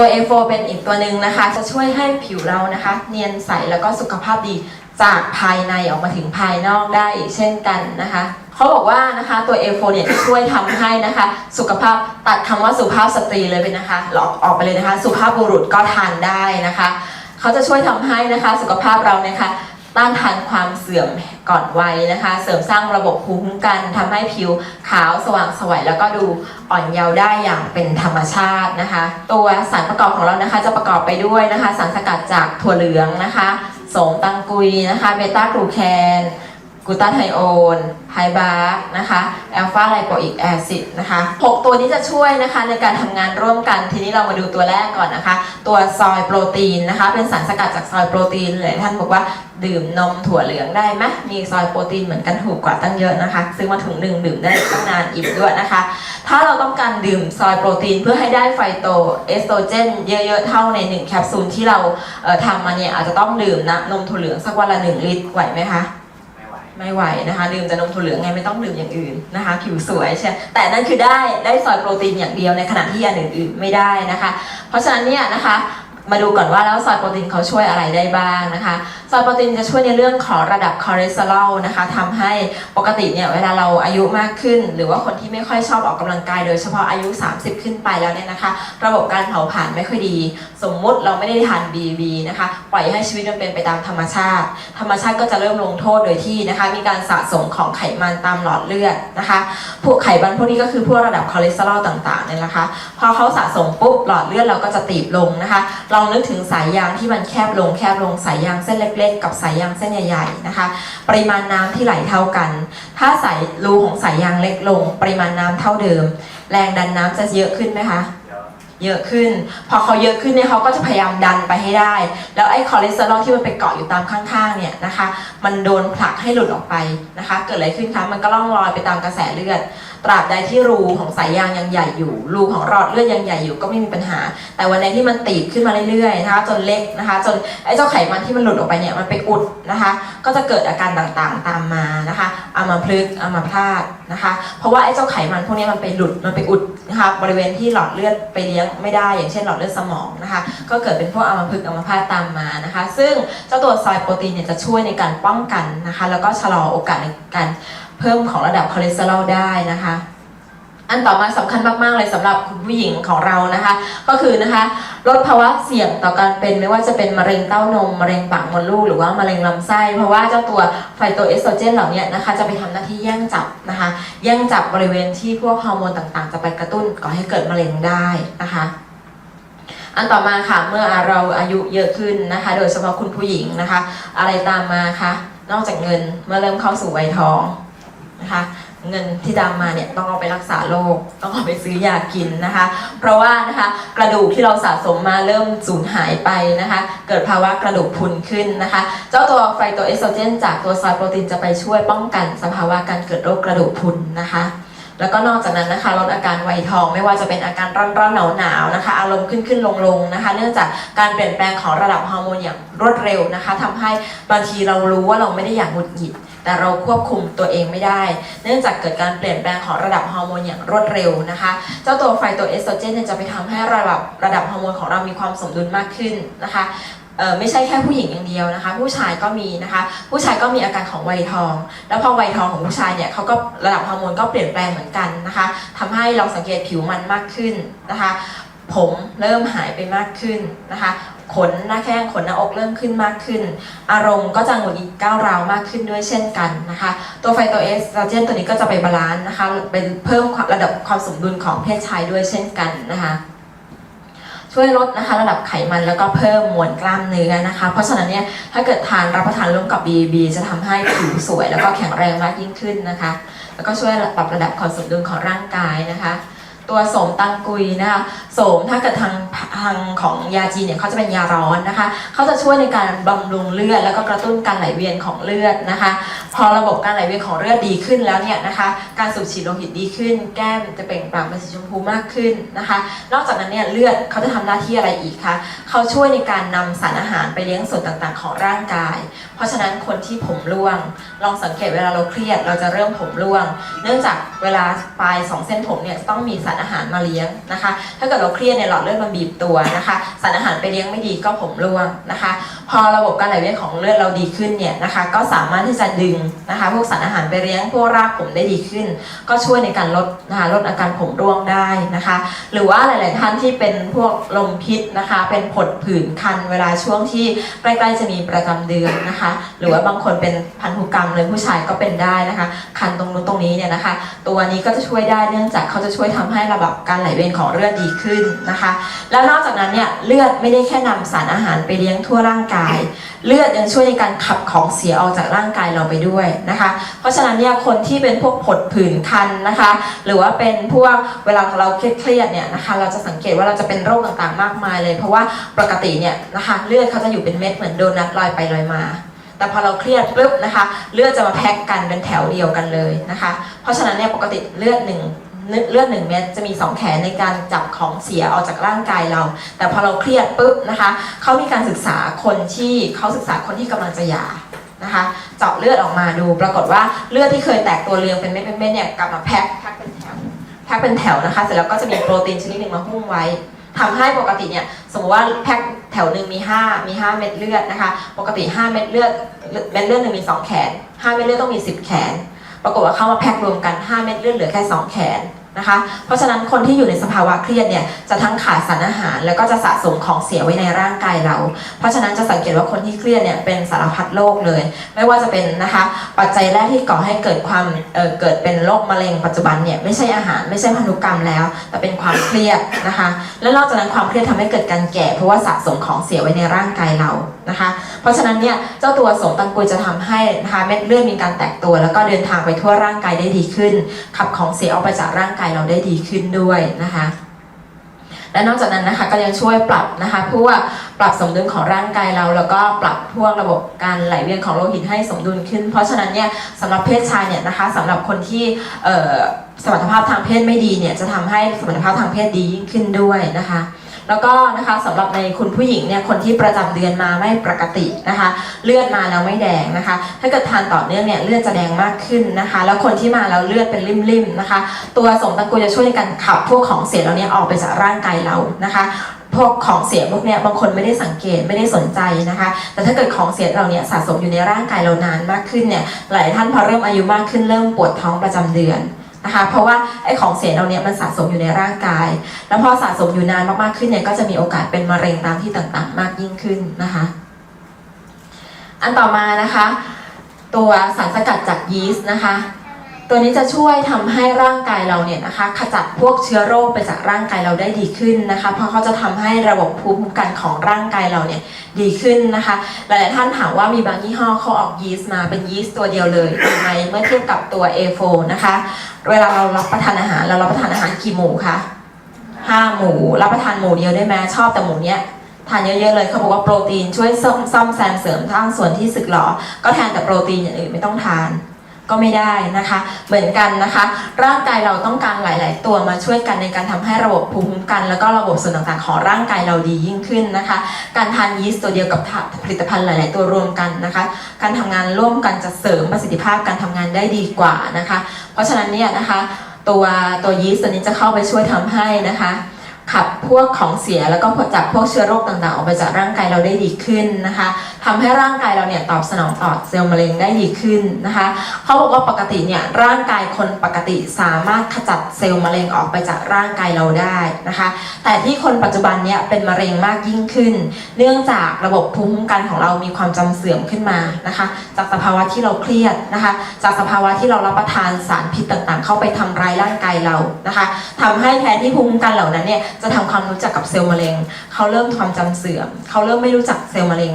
ตัว A4 เป็นอีกตัวหนึ่งนะคะ จะช่วยให้ผิวเรานะคะ เนียนใสแล้วก็สุขภาพดีจากภายในออกมาถึงภายนอกได้อีกเช่นกันนะคะเขาบอกว่านะคะตัว A4 เนี่ยช่วยทำให้นะคะ สุขภาพตัดคำว่าสุภาพสตรีเลยไปนะคะหลอกออกไปเลยนะคะ สุภาพบุรุษก็ทานได้นะคะเขาจะช่วยทำให้นะคะ สุขภาพเราเนี่ยค่ะ ต้านทานความเสื่อมก่อนวัยนะคะ เสริมสร้างระบบภูมิคุ้มกันทำให้ผิวขาวสว่างสวยแล้วก็ดูอ่อนเยาว์ได้อย่างเป็นธรรมชาตินะคะ ตัวสารประกอบของเรานะคะจะประกอบไปด้วยนะคะ สารสกัดจากถั่วเหลืองนะคะโสมตังกุยนะคะเบต้ากลูแคน กูตาไทโอนไฮบาร์นะคะแอลฟาไลโปอิกแอซิดนะคะหกตัวนี้จะช่วยนะคะในการทำงานร่วมกัน ทีนี้เรามาดูตัวแรกก่อนนะคะ ตัวซอยโปรตีนนะคะ เป็นสารสกัดจากซอยโปรตีนหลายท่านบอกว่าดื่มนมถั่วเหลืองได้ไหมมีซอยโปรตีนเหมือนกันถูกกว่าตั้งเยอะนะคะ ซื้อมาถุงหนึ่งดื่มได้ตั้งนานอิ่มด้วยนะคะ ถ้าเราต้องการดื่มซอยโปรตีนเพื่อให้ได้ไฟโตเอสโตรเจนเยอะๆเท่าในหนึ่งแคปซูลที่เราทำมาเนี่ยอาจจะต้องดื่มนะนมถั่วเหลืองสักวันละหนึ่งลิตรไหวไหมคะ ไม่ไหวนะคะดื่มแต่นมถั่วเหลืองไงไม่ต้องดื่มอย่างอื่นนะคะผิวสวยใช่แต่นั่นคือได้ได้ซอยโปรตีนอย่างเดียวในขณะที่อันอื่นๆไม่ได้นะคะ เพราะฉะนั้นเนี่ยนะคะ มาดูก่อนว่าแล้วซอยโปรตีนเขาช่วยอะไรได้บ้างนะคะ ซอยโปรตีนจะช่วยในเรื่องของระดับคอเลสเตอรอลนะคะทำให้ปกติเนี่ยเวลาเราอายุมากขึ้น หรือว่าคนที่ไม่ค่อยชอบออกกำลังกายโดยเฉพาะอายุ 30 ขึ้นไปแล้วเนี่ยนะคะ ระบบการเผาผลาญไม่ค่อยดี สมมุติเราไม่ได้ทาน BB นะคะ ปล่อยให้ชีวิตมันเป็นไปตามธรรมชาติ ธรรมชาติก็จะเริ่มลงโทษโดยที่นะคะ มีการสะสมของไขมันตามหลอดเลือดนะคะพวกไขมันพวกนี้ก็คือพวกระดับคอเลสเตอรอลต่างๆเนี่ยนะคะ พอเขาสะสมปุ๊บหลอดเลือดเราก็จะตีบลงนะคะองนึกถึงสายยางที่มันแคบลงแคบลงสายยางเส้นเล็ก ๆ กับสายยางเส้นใหญ่ๆนะคะ ปริมาณน้ำที่ไหลเท่ากัน ถ้าสายรูของสายยางเล็กลง ปริมาณน้ำเท่าเดิม แรงดันน้ำจะเยอะขึ้นไหมคะเยอะขึ้น พอเขาเยอะขึ้นเนี่ยเขาก็จะพยายามดันไปให้ได้ แล้วไอ้คอเลสเตอรอลที่มันไปเกาะอยู่ตามข้างๆเนี่ยนะคะ มันโดนผลักให้หลุดออกไปนะคะ เกิดอะไรขึ้นคะ มันก็ล่องลอยไปตามกระแสเลือด ตราบใดที่รูของสายยางยังใหญ่อยู่ รูของหลอดเลือดยังใหญ่อยู่ก็ไม่มีปัญหา แต่วันไหนที่มันตีบขึ้นมาเรื่อยๆนะคะจนเล็กนะคะ จนไอ้เจ้าไขมันที่มันหลุดออกไปเนี่ยมันไปอุดนะคะ ก็จะเกิดอาการต่างๆตามมานะคะอามาพลึกษ์อามาพาตนะคะ เพราะว่าไอ้เจ้าไขมันพวกนี้มันไปหลุดมันไปอุดนะคะบริเวณที่หลอดเลือดไปเลี้ยงไม่ได้ อย่างเช่นหลอดเลือดสมองนะคะ ก็เกิดเป็นพวกอัมพฤกษ์อัมพาตตามมานะคะ ซึ่งเจ้าตัวซอยโปรตีนเนี่ยจะช่วยในการป้องกันนะคะ แล้วก็ชะลอโอกาสในการ เพิ่มของระดับคอเลสเตอรอลได้นะคะอันต่อมาสำคัญมาก ๆ เลยสำหรับคุณผู้หญิงของเรานะคะ ก็คือนะคะลดภาวะเสี่ยงต่อการเป็นไม่ว่าจะเป็นมะเร็งเต้านมมะเร็งปากมดลูกหรือว่ามะเร็งลำไส้ เพราะว่าเจ้าตัวไฟโตเอสโตรเจนเหล่านี้นะคะจะไปทำหน้าที่แย่งจับนะคะแย่งจับบริเวณที่พวกฮอร์โมนต่างๆ จะไปกระตุ้นก่อให้เกิดมะเร็งได้นะคะอันต่อมาค่ะเมื่อเราอายุเยอะขึ้นนะคะ โดยเฉพาะคุณผู้หญิงนะคะ อะไรตามมาคะนอกจากเงินเมื่อเริ่มเข้าสู่วัยทอง นะคะ เงินที่ดามาเนี่ยต้องเอาไปรักษาโรคต้องเอาไปซื้อยากินนะคะ เพราะว่านะคะกระดูกที่เราสะสมมาเริ่มสูญหายไปนะคะ เกิดภาวะกระดูกพุนขึ้นนะคะ เจ้าตัวไฟโตเอสโตรเจนจากตัวซอยโปรตีนจะไปช่วยป้องกันสภาวะการเกิดโรคกระดูกพุนนะคะ แล้วก็นอกจากนั้นนะคะลดอาการไวทองไม่ว่าจะเป็นอาการร้อนร้อนหนาวหนาวนะคะ อารมณ์ขึ้นขึ้นลงลงนะคะ เนื่องจากการเปลี่ยนแปลงของระดับฮอร์โมนอย่างรวดเร็วนะคะทำให้บางทีเรารู้ว่าเราไม่ได้อยากหงุดหงิดแต่เราควบคุมตัวเองไม่ได้ เนื่องจากเกิดการเปลี่ยนแปลงของระดับฮอร์โมนอย่างรวดเร็วนะคะ เจ้าตัวไฟโตเอสโตรเจนจะไปทำให้ระดับระดับฮอร์โมนของเรามีความสมดุลมากขึ้นนะคะ ไม่ใช่แค่ผู้หญิงอย่างเดียวนะคะ ผู้ชายก็มีนะคะ ผู้ชายก็มีอาการของวัยทอง แล้วพอวัยทองของผู้ชายเนี่ยเขาก็ระดับฮอร์โมนก็เปลี่ยนแปลงเหมือนกันนะคะทำให้เราสังเกตผิวมันมากขึ้นนะคะ ผมเริ่มหายไปมากขึ้นนะคะขนหน้าแข้งขนหน้าอกเริ่มขึ้นมากขึ้น อารมณ์ก็จะหงุดหงิดก้าวร้าวมากขึ้นด้วยเช่นกันนะคะ ตัวไฟโตเอสโตรเจนตัวนี้ก็จะไปบาลานซ์นะคะเป็นเพิ่มความระดับความสมดุลของเพศชายด้วยเช่นกันนะคะ ช่วยลดนะคะ ระดับไขมันแล้วก็เพิ่มมวลกล้ามเนื้อนะคะ เพราะฉะนั้นเนี่ยถ้าเกิดทานรับประทานร่วมกับ BB จะทำให้ผิวสวย แล้วก็แข็งแรงมากยิ่งขึ้นนะคะ แล้วก็ช่วยปรับระดับความสมดุลของร่างกายนะคะตัวโสมตังกุยนะคะโสมถ้าเกิดทางทางของยาจีนเนี่ยเขาจะเป็นยาร้อนนะคะเขาจะช่วยในการบำรุงเลือดแล้วก็กระตุ้นการไหลเวียนของเลือดนะคะพอระบบการไหลเวียนของเลือดดีขึ้นแล้วเนี่ยนะคะ การสูบฉีดโลหิตดีขึ้น แก้มจะเปล่งปลั่งเป็นสีชมพูมากขึ้นนะคะ นอกจากนั้นเนี่ยเลือดเขาจะทำหน้าที่อะไรอีกคะเขาช่วยในการนำสารอาหารไปเลี้ยงส่วนต่างๆ ของร่างกาย เพราะฉะนั้นคนที่ผมร่วง ลองสังเกตเวลาเราเครียด เราจะเริ่มผมร่วง เนื่องจากเวลาปลายสองเส้นผมเนี่ยต้องมีสารอาหารมาเลี้ยงนะคะ ถ้าเกิดเราเครียดเนี่ยหลอดเลือดมันบีบตัวนะคะ สารอาหารไปเลี้ยงไม่ดีก็ผมร่วงนะคะ พอระบบการไหลเวียนของเลือดเราดีขึ้นเนี่ยนะคะก็สามารถที่จะดึงนะคะพวกสารอาหารไปเลี้ยงพวกรากผมได้ดีขึ้น ก็ช่วยในการลดนะคะลดอาการผมร่วงได้นะคะ หรือว่าหลาย ๆ ท่านที่เป็นพวกลมพิษนะคะ เป็นผดผื่นคันเวลาช่วงที่ใกล้ๆจะมีประจำเดือนนะคะ หรือว่าบางคนเป็นพันธุกรรมเลยผู้ชายก็เป็นได้นะคะ คันตรงนู้นตรงนี้เนี่ยนะคะ ตัวนี้ก็จะช่วยได้เนื่องจากเขาจะช่วยทำให้ระบบการไหลเวียนของเลือดดีขึ้นนะคะ แล้วนอกจากนั้นเนี่ยเลือดไม่ได้แค่นำสารอาหารไปเลี้ยงทั่วร่างกายเลือดยังช่วยในการขับของเสียออกจากร่างกายเราไปด้วยนะคะ เพราะฉะนั้นเนี่ยคนที่เป็นพวกผดผื่นคันนะคะ หรือว่าเป็นพวกเวลาเราเครียดเนี่ยนะคะเราจะสังเกตว่าเราจะเป็นโรคต่างๆมากมายเลย เพราะว่าปกติเนี่ยนะคะเลือดเขาจะอยู่เป็นเม็ดเหมือนโดนัทลอยไปลอยมาแต่พอเราเครียดปุ๊บนะคะ เลือดจะมาแพ็กกันเป็นแถวเดียวกันเลยนะคะ เพราะฉะนั้นเนี่ยปกติเลือดหนึ่ง เลือดหนึ่งเม็ดจะมีสองแขนในการจับของเสียออกจากร่างกายเรา แต่พอเราเครียดปุ๊บนะคะเขามีการศึกษาคนที่เขาศึกษาคนที่กำลังจะหย่านะคะเจาะเลือดออกมาดู ปรากฏว่าเลือดที่เคยแตกตัวเรียงเป็นเม็ดเป็นเม็ดเนี่ยกลับมาแพ็คแพ็คเป็นแถวแพ็คเป็นแถวนะคะเสร็จแล้วก็จะมีโปรตีนชนิดหนึ่งมาหุ้มไว้ทำให้ปกติเนี่ยสมมติว่าแพ็คแถวหนึ่งมี 5 มี 5 เม็ดเลือดนะคะปกติ 5 เม็ดเลือดเม็ดเลือดหนึ่งมี 2 แขน 5 เม็ดเลือดต้องมี 10 แขน ปรากฏว่าเข้ามาแพ็ครวมกัน 5 เม็ดเลือดเหลือแค่ 2 แขน นะคะ เพราะฉะนั้นคนที่อยู่ในสภาวะเครียดเนี่ยจะทั้งขาดสารอาหาร แล้วก็จะสะสมของเสียไว้ในร่างกายเรา เพราะฉะนั้นจะสังเกตว่าคนที่เครียดเนี่ยเป็นสารพัดโรคเลย ไม่ว่าจะเป็นนะคะปัจจัยแรกที่ก่อให้เกิดความเเกิดเป็นโรคมะเร็งปัจจุบันเนี่ยไม่ใช่อาหารไม่ใช่พันธุกรรมแล้ว แต่เป็นความเครียดนะคะ และนอกจากนั้นความเครียดทำให้เกิดการแก่ เพราะว่าสะสมของเสียไว้ในร่างกายเรานะคะ เพราะฉะนั้นเนี่ยเจ้าตัวสมตังกุยจะทำให้นะคะเม็ดเลือดมีการแตกตัว แล้วก็เดินทางไปทั่วร่างกายได้ดีขึ้น ขับของเสียออกไปจากร่างกายเราได้ดีขึ้นด้วยนะคะและนอกจากนั้นนะคะก็ยังช่วยปรับนะคะเพื่อปรับสมดุลของร่างกายเรา แล้วก็ปรับพวกระบบการไหลเวียนของโลหิตให้สมดุลขึ้น เพราะฉะนั้นเนี่ยสำหรับเพศชายเนี่ยนะคะสำหรับคนที่สมรรถภาพทางเพศไม่ดีเนี่ยจะทำให้สมรรถภาพทางเพศดียิ่งขึ้นด้วยนะคะ แล้วก็นะคะสำหรับในคุณผู้หญิงเนี่ยคนที่ประจำเดือนมาไม่ปกตินะคะ เลือดมาแล้วไม่แดงนะคะ ถ้าเกิดทานต่อเนื่องเนี่ยเลือดจะแดงมากขึ้นนะคะ แล้วคนที่มาแล้วเลือดเป็นริ่มๆนะคะ ตัวสมตะกูจะช่วยในการขับพวกของเสียเหล่านี้ออกไปจากร่างกายเรานะคะพวกของเสียพวกเนี้ยบางคนไม่ได้สังเกตไม่ได้สนใจนะคะ แต่ถ้าเกิดของเสียเราเนี่ยสะสมอยู่ในร่างกายเรานานมากขึ้นเนี่ยหลายท่านพอเริ่มอายุมากขึ้นเริ่มปวดท้องประจำเดือน นะคะเพราะว่าไอ้ของเสียเราเนี่ยมันสะสมอยู่ในร่างกาย แล้วพอสะสมอยู่นานมากๆขึ้นเนี่ยก็จะมีโอกาสเป็นมะเร็งตามที่ต่างๆ มากยิ่งขึ้นนะคะ อันต่อมานะคะ ตัวสารสกัดจากยีสต์นะคะ ตัวนี้จะช่วยทำให้ร่างกายเราเนี่ยนะคะ ขจัดพวกเชื้อโรคไปจากร่างกายเราได้ดีขึ้นนะคะ เพราะเขาจะทำให้ระบบภูมิคุ้มกันของร่างกายเราเนี่ยดีขึ้นนะคะ หลายๆท่านถามว่ามีบางยี่ห้อเขาออกยีสต์มาเป็นยีสต์ตัวเดียวเลยดีไหมเมื่อเทียบกับตัว A4 นะคะ เวลาเรารับประทานอาหารเรารับประทานอาหารกี่หมูคะห้าหมูรับประทานหมูเดียวได้ไหมชอบแต่หมูเนี้ยทานเยอะๆเลยเขาบอกว่าโปรตีนช่วยซ่อมซ่อมแซมเสริมทั้งส่วนที่สึกหรอ ก็แทนแต่โปรตีนอย่างอื่นไม่ต้องทาน ก็ไม่ได้นะคะ เหมือนกันนะคะ ร่างกายเราต้องการหลาย ๆ ตัวมาช่วยกันในการทำให้ระบบภูมิคุ้มกัน แล้วก็ระบบส่วนต่างๆ ของร่างกายเราดียิ่งขึ้นนะคะ การทานยีสต์ตัวเดียวกับผลิตภัณฑ์หลาย ๆ ตัวรวมกันนะคะ การทำงานร่วมกันจะเสริมประสิทธิภาพการทำงานได้ดีกว่านะคะ เพราะฉะนั้นเนี่ยนะคะ ตัวตัวยีสต์ตัวนี้จะเข้าไปช่วยทำให้นะคะ ขับพวกของเสียแล้วก็จับพวกเชื้อโรคต่างๆ ออกไปจากร่างกายเราได้ดีขึ้นนะคะทำให้ร่างกายเราเนี่ยตอบสนองต่อเซลล์มะเร็งได้ดีขึ้นนะคะเขาบอกว่าปกติเนี่ยร่างกายคนปกติสามารถขจัดเซลล์มะเร็งออกไปจากร่างกายเราได้นะคะ แต่ที่คนปัจจุบันเนี่ยเป็นมะเร็งมากยิ่งขึ้น เนื่องจากระบบภูมิคุ้มกันของเรามีความจำเสื่อมขึ้นมานะคะ จากสภาวะที่เราเครียดนะคะ จากสภาวะที่เรารับประทานสารพิษต่างๆ เข้าไปทำร้ายร่างกายเรานะคะทำให้แทนที่ภูมิคุ้มกันเหล่านั้นเนี่ยจะทำความรู้จักกับเซลล์มะเร็ง เขาเริ่มความจำเสื่อม เขาเริ่มไม่รู้จักเซลล์มะเร็ง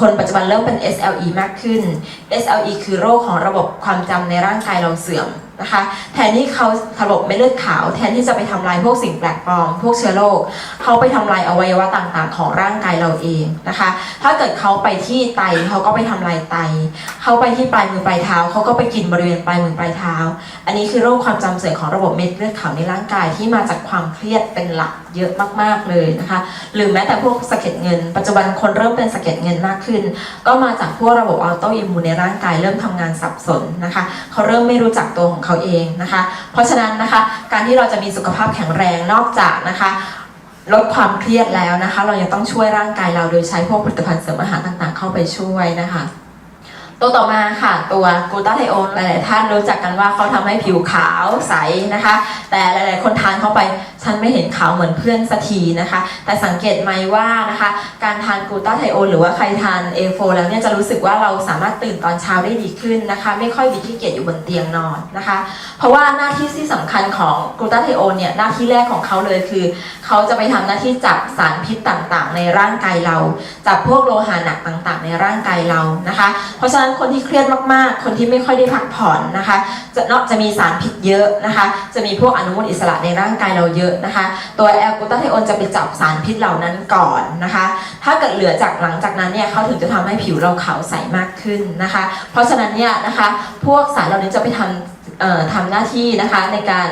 คนปัจจุบันเริ่มเป็น SLE มากขึ้น SLE คือโรคของระบบความจำในร่างกายเราเสื่อม นะคะ แทนที่เขาระบบเม็ดเลือดขาว แทนที่จะไปทำลายพวกสิ่งแปลกปลอม พวกเชื้อโรคเขาไปทำลายอวัยวะต่างๆ ของร่างกายเราเองนะคะ ถ้าเกิดเขาไปที่ไตเขาก็ไปทำลายไตเขาไปที่ปลายมือปลายเท้าเขาก็ไปกินบริเวณปลายมือปลายเท้า อันนี้คือโรคความจำเสื่อมของระบบเม็ดเลือดขาวในร่างกายที่มาจากความเครียดเป็นหลักเยอะมากๆเลยนะคะ หรือแม้แต่พวกสะเก็ดเงิน ปัจจุบันคนเริ่มเป็นสะเก็ดเงินมากขึ้น ก็มาจากพวกระบบออโตอิมมูนในร่างกายเริ่มทำงานสับสนนะคะเขาเริ่มไม่รู้จักตัวของเขาเองนะคะ เพราะฉะนั้นนะคะ การที่เราจะมีสุขภาพแข็งแรงนอกจากนะคะลดความเครียดแล้วนะคะ เรายังต้องช่วยร่างกายเราโดยใช้พวกผลิตภัณฑ์เสริมอาหารต่างๆ เข้าไปช่วยนะคะ ตัวต่อมาค่ะตัวกลูตาไทโอนหลาย ๆ ท่านรู้จักกันว่าเขาทำให้ผิวขาวใสนะคะ แต่หลาย ๆ คนทานเข้าไปฉันไม่เห็นขาวเหมือนเพื่อนสักทีนะคะ แต่สังเกตไหมว่านะคะ การทานกลูตาไทโอนหรือว่าใครทาน A4 แล้วเนี่ยจะรู้สึกว่าเราสามารถตื่นตอนเช้าได้ดีขึ้นนะคะ ไม่ค่อยมีขี้เกียจอยู่บนเตียงนอนนะคะ เพราะว่าหน้าที่ที่สำคัญของกลูตาไทโอนเนี่ยหน้าที่แรกของเขาเลยคือ เขาจะไปทำหน้าที่จับสารพิษต่าง ๆ ในร่างกายเรา จับพวกโลหะหนักต่าง ๆ ในร่างกายเรานะคะ เพราะฉะนั้นคนที่เครียดมากๆ คนที่ไม่ค่อยได้พักผ่อนนะคะ จะนอกจะมีสารพิษเยอะนะคะ จะมีพวกอนุมูลอิสระในร่างกายเราเยอะนะคะ ตัวแอลกูตาไทโอนจะไปจับสารพิษเหล่านั้นก่อนนะคะ ถ้าเกิดเหลือจากหลังจากนั้นเนี่ยเขาถึงจะทำให้ผิวเราขาวใสมากขึ้นนะคะ เพราะฉะนั้นเนี่ยนะคะ พวกสารเหล่านี้จะไปทำเอ่อ ทำหน้าที่นะคะในการ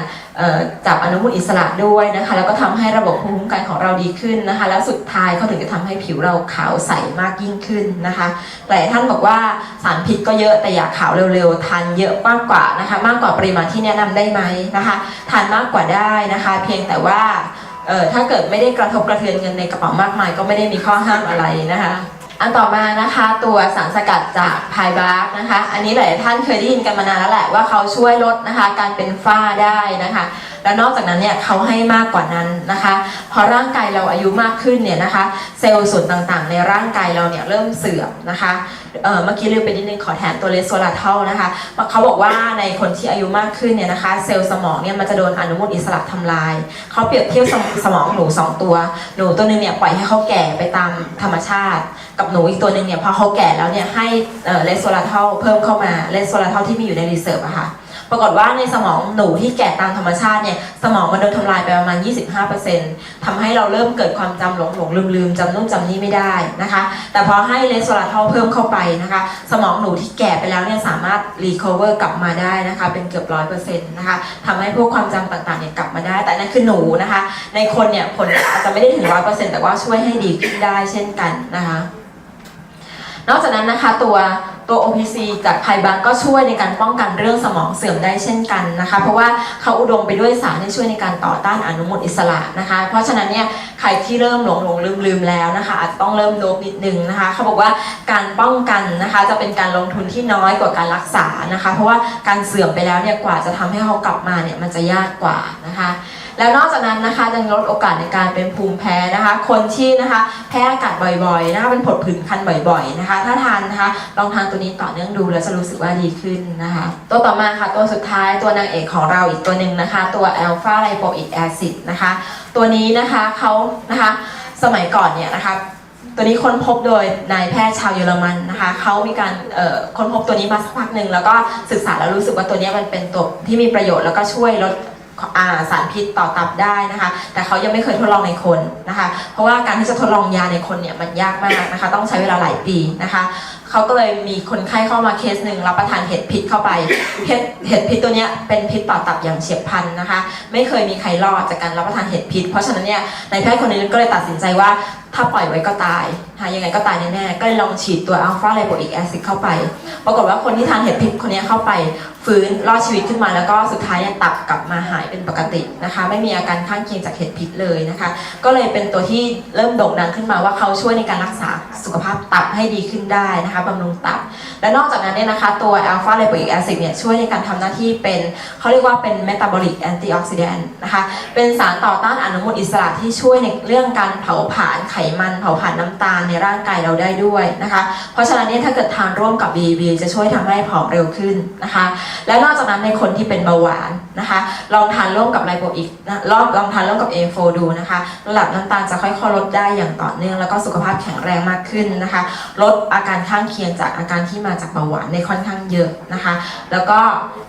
จับอนุมูลอิสระด้วยนะคะแล้วก็ทำให้ระบบภูมิคุ้มกันของเราดีขึ้นนะคะ แล้วสุดท้ายเขาถึงจะทำให้ผิวเราขาวใสมากยิ่งขึ้นนะคะหลายท่านบอกว่าสารพิษก็เยอะแต่อยากขาวเร็วๆทานเยอะมากกว่านะคะ มากกว่าปริมาณที่แนะนำได้ไหมนะคะทานมากกว่าได้นะคะ เพียงแต่ว่าถ้าเกิดไม่ได้กระทบกระเทือนเงินในกระเป๋ามากมาย ก็ไม่ได้มีข้อห้ามอะไรนะคะ อันต่อมานะคะตัวสารสกัดจากพายบาร์กนะคะ อันนี้หลายท่านเคยได้ยินกันมานานแล้วแหละว่าเขาช่วยลดนะคะ การเป็นฝ้าได้นะคะ แล้วนอกจากนั้นเนี่ยเขาให้มากกว่านั้นนะคะพอร่างกายเราอายุมากขึ้นเนี่ยนะคะ เซลล์ส่วนต่างๆ ในร่างกายเราเนี่ยเริ่มเสื่อมนะคะเมื่อกี้ลืมไปนิดนึงขอแถมตัวเลสโซลาเทลนะคะเขาบอกว่าในคนที่อายุมากขึ้นเนี่ยนะคะ เซลล์สมองเนี่ยมันจะโดนอนุมูลอิสระทำลายเขาเปรียบเทียบสมองหนูสองตัว หนูตัวหนึงเนี่ยปล่อยให้เขาแก่ไปตามธรรมชาติ กับหนูอีกตัวหนึ่งเนี่ยพอเขาแก่แล้วเนี่ยให้เลสโซลาเทลเพิ่มเข้ามาเลสโซลาเทลที่มีอยู่ในรีเสิร์ฟอะค่ะ ปรากฏว่าในสมองหนูที่แก่ตามธรรมชาติเนี่ยสมองมันโดนทำลายไปประมาณ 25%ทำให้เราเริ่มเกิดความจำหลงหลงลืมลืมจำนู่นจำนี่ไม่ได้นะคะ แต่พอให้เลสโซลาทอลเพิ่มเข้าไปนะคะ สมองหนูที่แก่ไปแล้วเนี่ยสามารถรีคอเวอร์กลับมาได้นะคะ เป็นเกือบร้อยเปอร์เซ็นต์นะคะทำให้พวกความจำต่างๆเนี่ยกลับมาได้ แต่นั่นคือหนูนะคะ ในคนเนี่ยผลอาจจะไม่ได้ถึงร้อยเปอร์เซ็นต์แต่ว่าช่วยให้ดีขึ้นได้เช่นกันนะคะ นอกจากนั้นนะคะตัว ตัว OPC จากไพบังก็ช่วยในการป้องกันเรื่องสมองเสื่อมได้เช่นกันนะคะ เพราะว่าเขาอุดมไปด้วยสารที่ช่วยในการต่อต้านอนุมูลอิสระนะคะ เพราะฉะนั้นเนี่ยใครที่เริ่มหลงหลงลืมลืมแล้วนะคะ อาจจะต้องเริ่มโดบนิดนึงนะคะ เขาบอกว่าการป้องกันนะคะจะเป็นการลงทุนที่น้อยกว่าการรักษานะคะ เพราะว่าการเสื่อมไปแล้วเนี่ยกว่าจะทำให้เขากลับมาเนี่ยมันจะยากกว่านะคะ แล้วนอกจากนั้นนะคะยังลดโอกาสในการเป็นภูมิแพ้นะคะ คนที่นะคะแพ้อากาศบ่อยๆนะคะเป็นผดผื่นคันบ่อย ๆนะคะ ถ้าทานนะคะลองทานตัวนี้ต่อเนื่องดูแล้วจะรู้สึกว่าดีขึ้นนะคะ ตัวต่อมาค่ะตัวสุดท้ายตัวนางเอกของเราอีกตัวหนึ่งนะคะ ตัว alpha lipoic acid นะคะ ตัวนี้นะคะเขานะคะสมัยก่อนเนี่ยนะคะตัวนี้ค้นพบโดยนายแพทย์ชาวเยอรมันนะคะ เขามีการค้นพบตัวนี้มาสักพักหนึ่งแล้วก็ศึกษาแล้วรู้สึกว่าตัวนี้มันเป็นตัวที่มีประโยชน์แล้วก็ช่วยลด สารพิษต่อตับได้นะคะ แต่เขายังไม่เคยทดลองในคนนะคะ เพราะว่าการที่จะทดลองยาในคนเนี่ยมันยากมากนะคะ ต้องใช้เวลาหลายปีนะคะเขาก็เลยมีคนไข้เข้ามาเคสหนึ่งรับประทานเห็ดพิษเข้าไปเห็ดเห็ดพิษตัวเนี้ยเป็นพิษต่อตับอย่างเฉียบพลันนะคะ ไม่เคยมีใครรอดจากการรับประทานเห็ดพิษ เพราะฉะนั้นเนี่ยนายแพทย์คนนี้ก็เลยตัดสินใจว่า ถ้าปล่อยไว้ก็ตายค่ะยังไงก็ตายแน่ๆ ก็เลยลองฉีดตัวอัลฟาไลโปอิกแอซิดเข้าไป ปรากฏว่าคนที่ทานเห็ดพิษคนนี้เข้าไปฟื้นรอดชีวิตขึ้นมาแล้วก็สุดท้ายเนี่ยตับกลับมาหายเป็นปกตินะคะ ไม่มีอาการข้างเคียงจากเห็ดพิษเลยนะคะ ก็เลยเป็นตัวที่เริ่มโด่งดังขึ้นมาว่าเขาช่วยในการรักษาสุขภาพตับให้ดีขึ้นได้นะคะบำรุงตับ และนอกจากนั้นเนี่ยนะคะ ตัวอัลฟาไลโปอิกแอซิดเนี่ยช่วยในการทำหน้าที่เป็นเขาเรียกว่าเป็นเมตาบอลิกแอนตี้ออกซิแดนต์นะคะเป็นสารต่อต้านอนุมูลอิสระที่ช่วยในเรื่องการเผาผลาญไขมันเผาผลาญน้ำตาลในร่างกายเราได้ด้วยนะคะ เพราะฉะนั้นเนี่ยถ้าเกิดทานร่วมกับ BB จะช่วยทำให้ผอมเร็วขึ้นนะคะ และนอกจากนั้นในคนที่เป็นเบาหวานนะคะ ลองทานร่วมกับไลโปอิกนะลองลองทานร่วมกับ A4 ดูนะคะ ระดับน้ำตาลจะค่อยๆลดได้อย่างต่อเนื่อง แล้วก็สุขภาพแข็งแรงมากขึ้นนะคะ ลดอาการข้างเคียงจากอาการที่มาจากเบาหวานในค่อนข้างเยอะนะคะ แล้วก็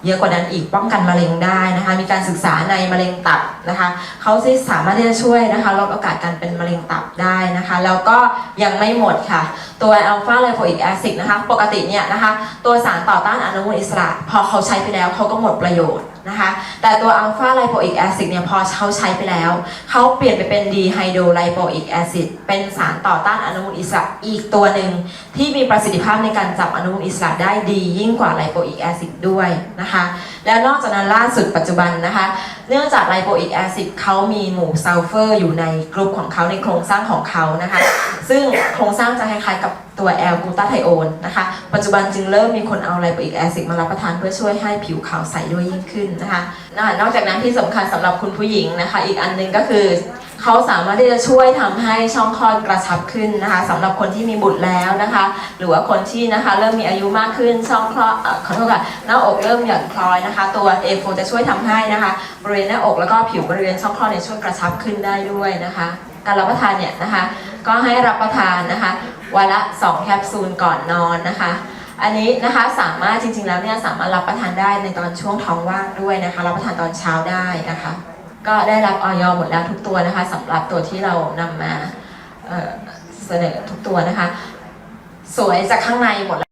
เยอะกว่านั้นอีกป้องกันมะเร็งได้นะคะ มีการศึกษาในมะเร็งตับนะคะเขาสามารถที่จะช่วยนะคะลดโอกาสการเป็นมะเร็งตับได้นะคะ แล้วก็ยังไม่หมดค่ะ ตัวอัลฟาไลโปอิกแอซิดนะคะ ปกติเนี่ยนะคะ ตัวสารต่อต้านอนุมูลอิสระ พอเขาใช้ไปแล้วเขาก็หมดประโยชน์ นะคะ แต่ตัวอัลฟาไลโปอิกแอซิดเนี่ยพอเขาใช้ไปแล้ว เขาเปลี่ยนไปเป็นดีไฮโดรไลโปอิกแอซิดเป็นสารต่อต้านอนุมูลอิสระอีกตัวหนึ่ง ที่มีประสิทธิภาพในการจับอนุมูลอิสระได้ดียิ่งกว่าไลโปอิกแอซิดด้วยนะคะ แล้วนอกจากนั้นล่าสุดปัจจุบันนะคะ เนื่องจากไลโปอิกแอซิดเขามีหมู่ซัลเฟอร์อยู่ในกลุ่มของเขาในโครงสร้างของเขานะคะ ซึ่งโครงสร้างจะคล้ายๆกับ ตัวแอลกูตาไทโอนนะคะ ปัจจุบันจึงเริ่มมีคนเอาไลโปอิกแอซิดมารับประทานเพื่อช่วยให้ผิวขาวใสด้วยยิ่งขึ้นนะคะนอกจากนั้นที่สำคัญสำหรับคุณผู้หญิงนะคะ อีกอันหนึงก็คือเขาสามารถที่จะช่วยทำให้ช่องคลอดกระชับขึ้นนะคะสำหรับคนที่มีบุตรแล้วนะคะ หรือว่าคนที่นะคะเริ่มมีอายุมากขึ้นช่องคลอดขอโทษค่ะหน้าอกเริ่มหย่อนคล้อยนะคะ ตัว A4 จะช่วยทำให้นะคะบริเวณหน้าอกแล้วก็ผิวบริเวณช่องคลอดเนี่ยช่วยกระชับขึ้นได้ด้วยนะคะ การรับประทานเนี่ยนะคะ ก็ให้รับประทานนะคะวันละ 2 แคปซูลก่อนนอนนะคะ อันนี้นะคะสามารถจริงๆแล้วเนี่ยสามารถรับประทานได้ในตอนช่วงท้องว่างด้วยนะคะ รับประทานตอนเช้าได้นะคะ ก็ได้รับออยหมดแล้วทุกตัวนะคะสำหรับตัวที่เรานำมาเเสนอทุกตัวนะคะ สวยจากข้างในหมดแล้ว